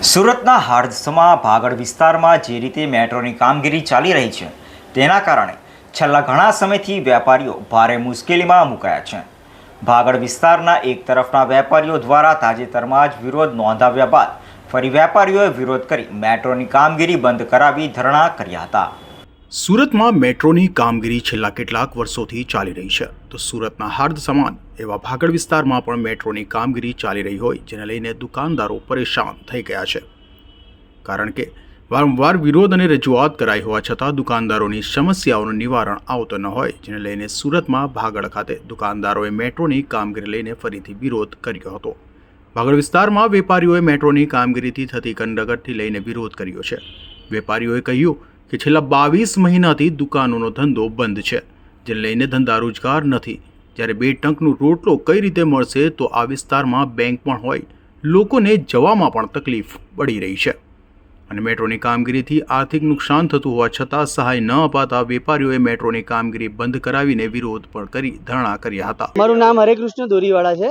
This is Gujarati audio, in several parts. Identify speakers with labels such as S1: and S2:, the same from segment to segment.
S1: સુરતના હાર્દસમાં ભાગળ વિસ્તારમાં જે રીતે મેટ્રોની કામગીરી ચાલી રહી છે, તેના કારણે છેલ્લા ઘણા સમયથી વેપારીઓ ભારે મુશ્કેલીમાં મુકાયા છે. ભાગળ વિસ્તારના એક તરફના વેપારીઓ દ્વારા તાજેતરમાં જ વિરોધ નોંધાવ્યા બાદ ફરી વેપારીઓએ વિરોધ કરી મેટ્રોની કામગીરી બંધ કરાવી ધરણા કર્યા હતા.
S2: સુરતમાં મેટ્રોની કામગીરી છેલ્લા કેટલાક વર્ષોથી ચાલી રહી છે. તો સુરતના હાર્દ સમાન એવા ભાગળ વિસ્તારમાં પણ મેટ્રોની કામગીરી ચાલી રહી હોય, જેને લઈને દુકાનદારો પરેશાન થઈ ગયા છે. કારણ કે વારંવાર વિરોધ અને રજૂઆત કરાઈ હોવા છતાં દુકાનદારોની સમસ્યાઓનું નિવારણ આવતું ન હોય, જેને લઈને સુરતમાં ભાગળ ખાતે દુકાનદારોએ મેટ્રોની કામગીરી લઈને ફરીથી વિરોધ કર્યો હતો. ભાગળ વિસ્તારમાં વેપારીઓએ મેટ્રોની કામગીરીથી થતી કંડગતથી લઈને વિરોધ કર્યો છે. વેપારીઓએ કહ્યું કે છેલ્લા બાવીસ મહિનાથી દુકાનોનો ધંધો બંધ છે, જે લઈને ધંધા રોજગાર નથી. જ્યારે બે ટંકનું રોટલો કઈ રીતે મળશે તો આ વિસ્તારમાં બેંક પણ હોય, લોકોને જવામાં પણ તકલીફ પડી રહી છે. અને મેટ્રોની કામગીરીથી આર્થિક નુકસાન થતું હોવા છતાં સહાય ન અપાતા વેપારીઓએ મેટ્રોની કામગીરી બંધ કરાવીને વિરોધ પણ કરી ધરણા કર્યા હતા.
S3: મારું નામ હરેકૃષ્ણ દોરીવાળા છે.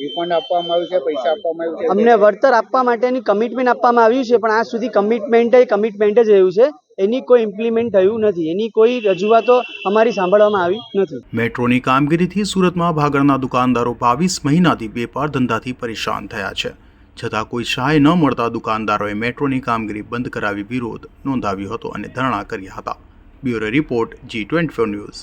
S4: રિફંડ આપવામાં આવ્યું છે પૈસા આપવામાં આવ્યું છે?
S3: અમને વળતર આપવા માટેની કમિટમેન્ટ આપવામાં આવ્યું છે પણ આજ સુધી કમિટમેન્ટ કમિટમેન્ટ જ રહ્યું છે. એની કોઈ ઇમ્પ્લિમેન્ટ થયું નથી. એની કોઈ રજૂઆતો અમારી સાંભળવામાં આવી નથી.
S2: મેટ્રોની કામગીરીથી સુરતમાં ભાગળના દુકાનદારો બાવીસ મહિનાથી વેપાર ધંધાથી પરેશાન થયા છે. છતાં કોઈ સહાય ન મળતા દુકાનદારોએ મેટ્રોની કામગીરી બંધ કરાવી વિરોધ નોંધાવ્યો હતો અને ધરણા કર્યા હતા. Bureau report G twenty news.